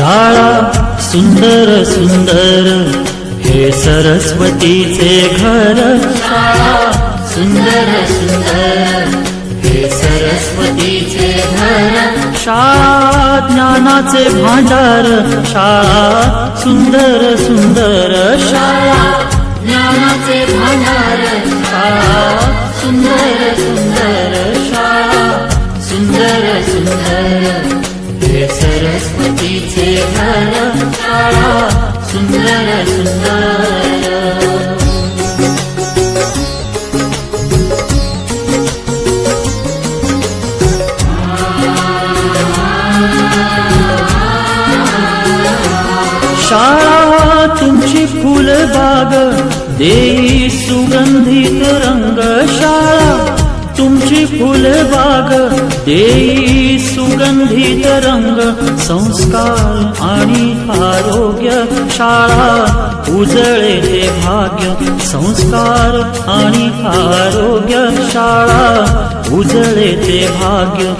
शाळा सुंदर सुंदर हे सरस्वतीचे घर. शाळा सुंदर सुंदर हे सरस्वतीचे घर. शाळा ज्ञानाचे भांडार. शाळा सुंदर सुंदर शाळा ज्ञानाचे भांडार. शाळा सुंदर सुंदर शाळा सुंदर सुंदर. सरस्वतीचे घर शाळा सुंदर सुंदर. शाळा तुमची फुलबाग देई सुगंधित रंग शाळा तुमची फुलबाग देई सुगंधित रंग संस्कार आणि आरोग्य शाळा उजळे ते भाग्य संस्कार आणि आरोग्य शाळा उजळे ते भाग्य.